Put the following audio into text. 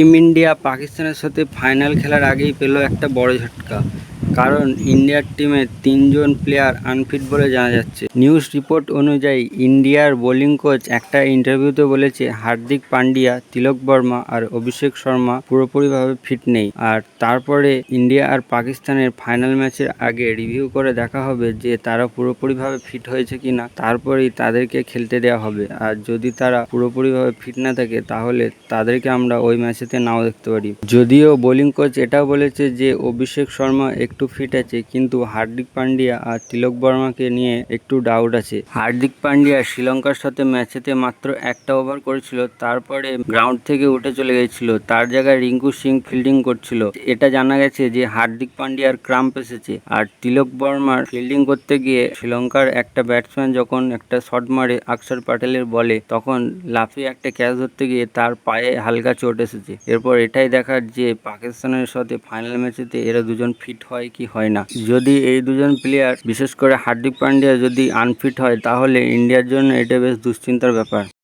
Team India পাকিস্তানের সাথে final খেলার আগেই পেল একটা বড় ঝটকা। কারণ ইন্ডিয়ার টিমে তিনজন প্লেয়ার আনফিট বলে জানা যাচ্ছে। নিউজ রিপোর্ট অনুযায়ী, ইন্ডিয়ার বোলিং কোচ একটা ইন্টারভিউতে বলেছে, হার্দিক পান্ডিয়া, তিলক বর্মা আর অভিষেক শর্মা পুরোপুরিভাবে ফিট নেই। আর তারপরে ইন্ডিয়া আর পাকিস্তানের ফাইনাল ম্যাচের আগে রিভিউ করে দেখা হবে যে তারা পুরোপুরিভাবে ফিট হয়েছে কিনা তারপরেই তাদেরকে খেলতে দেওয়া হবে। আর যদি তারা পুরোপুরিভাবে ফিট না থাকে, তাহলে তাদেরকে আমরা ওই ম্যাচেতে নাও দেখতে পারি। যদিও বোলিং কোচ এটাও বলেছে যে, অভিষেক শর্মা একটু ফিট আছে, কিন্তু হার্দিক পান্ডিয়া আর তিলক বর্মাকে নিয়ে একটু ডাউট আছে। হার্দিক পান্ডিয়া শ্রীলঙ্কার সাথে ম্যাচেতে মাত্র একটা ওভার করেছিল, তারপরে গ্রাউন্ড থেকে উঠে চলে গেছিল, তার জায়গায় রিঙ্কু সিং ফিল্ডিং করছিল। এটা জানা গেছে যে হার্দিক পান্ডিয়ার ক্রাম্প এসেছে, আর তিলক বর্মার ফিল্ডিং করতে গিয়ে শ্রীলঙ্কার একটা ব্যাটসম্যান যখন একটা শট মারে আকসর প্যাটেলের বলে, তখন লাফিয়ে একটা ক্যাচ ধরতে গিয়ে তার পায়ে হালকা চোট এসেছে। এরপর এটাই দেখার যে পাকিস্তানের সাথে ফাইনাল ম্যাচেতে এরা দুজন ফিট হয়। কি হয় না। যদি এই দুজন প্লেয়ার বিশেষ করে হার্দিক পান্ডিয়া যদি আনফিট হয়, তাহলে ইন্ডিয়ার জন্য এটা বেশ দুশ্চিন্তার ব্যাপার।